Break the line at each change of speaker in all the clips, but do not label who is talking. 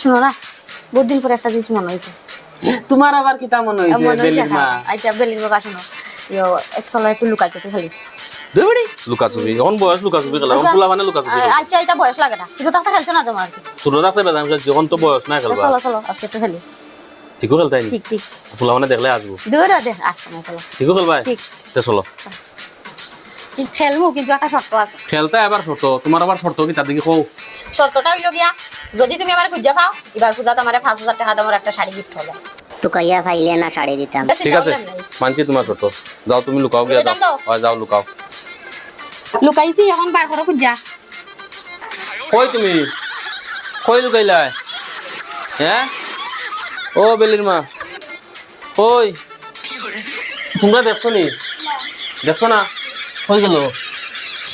শুনো না বহুত দিন পরে একটা জিনিস মনে হয়েছে
তোমার আবার কি তা মনে হয়েছে বেলির মা?
হ্যাঁ। আচ্ছা বেলির বাবা শুনো ইয়ো এক চলো একটু লুকা যেতে খালি।
দেবড়ি লুকাচুবি এখন বয়স লুকাচুবি খেলা এখন ফুলা মানে লুকাচুবি খেলা।
আচ্ছা এটা বয়স লাগে না। শুধু থাকতে খেলছো না তোমার?
ছোট থাকতে বেদাম এখন তো বয়স না খেলবা
চলো চলো আজকে একটু খেলি।
ঠিকও খেলতাই
ঠিক ঠিক।
ফুলা মানে দেখলে আসব।
দূর দে আসতে না চলো।
ঠিকও খেলবা
ঠিক।
তে চলো।
খেলব কিন্তু একটা শর্ত আছে।
খেলতে এবার শর্ত তোমার আবার শর্ত কি তার দিকে কও।
শর্তটা হইল গিয়া যদি তুমি আমার খুঁজে পাও এবার পূজা তোমার পাঁচ হাজার টাকা তোমার একটা শাড়ি গিফট হবে।
তো কইয়া ফাইলে না শাড়ি দিতাম।
ঠিক আছে। মানছি তোমার শর্ত। যাও তুমি লুকাও গিয়া যাও। হয় যাও লুকাও।
লুকাইছি এখন বার করে খুঁজা।
কই তুমি? কই লুকাইলাই হ্যাঁ? ও বেলির মা। কই? তোমরা দেখছ নি? দেখছ না? কই গেল।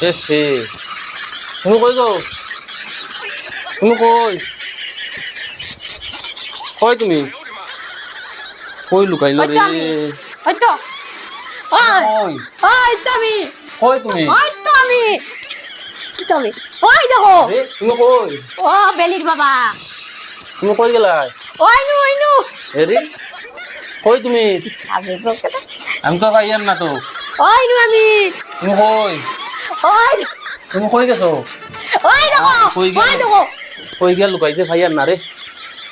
এ হে। তুমি কই গো তুমি কই? কই তুমি? কই লুকাইলো রে।
ওই তো। ওই। ওই
কই তুমি?
ওই তো আমি। কি চলে ওই দেখো।
তুমি কই?
ও বেলির বাবা।
তুমি কই গেলাই
ওই নু ওই নু।
এরে কই তুমি। আমি তো পাইয়াম না তো।
ওই নু আমি।
তুমি কই?
ওই!
তুমি কই গেছো?
ওই দেখো!
গেল?
ওই দেখো!
কই গিয়া লুকাইছে ভাইয়ার না রে?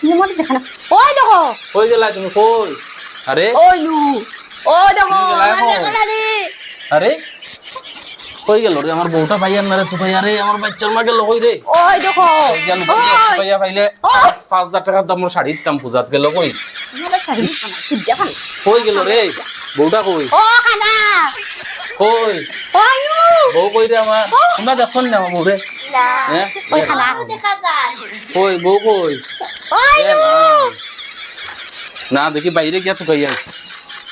যেমন দেখা না ওই দেখো!
কই গেলা তুমি কই? আরে?
ওই নু ওই দেখো!
আরে? কই গেল রে? আমার বউটা ভাইয়ার না রে তো ভাইয়া রে আমার বাচ্চার মা গেল কই রে?
ওই দেখো!
গেল? ভাইয়া ভাইলে পাঁচ হাজার টাকার দাম শাড়ি দিতাম পূজাত গেল কই? কই গেল রে? বউটা কই?
ও খানা!
কই? বউ কই রে আমার? তোমরা দেখছ না আমার বউ রে হ্যাঁ
ওই খানা
কই বউ কই? না। দেখি বাইরে গিয়া তো কইয়া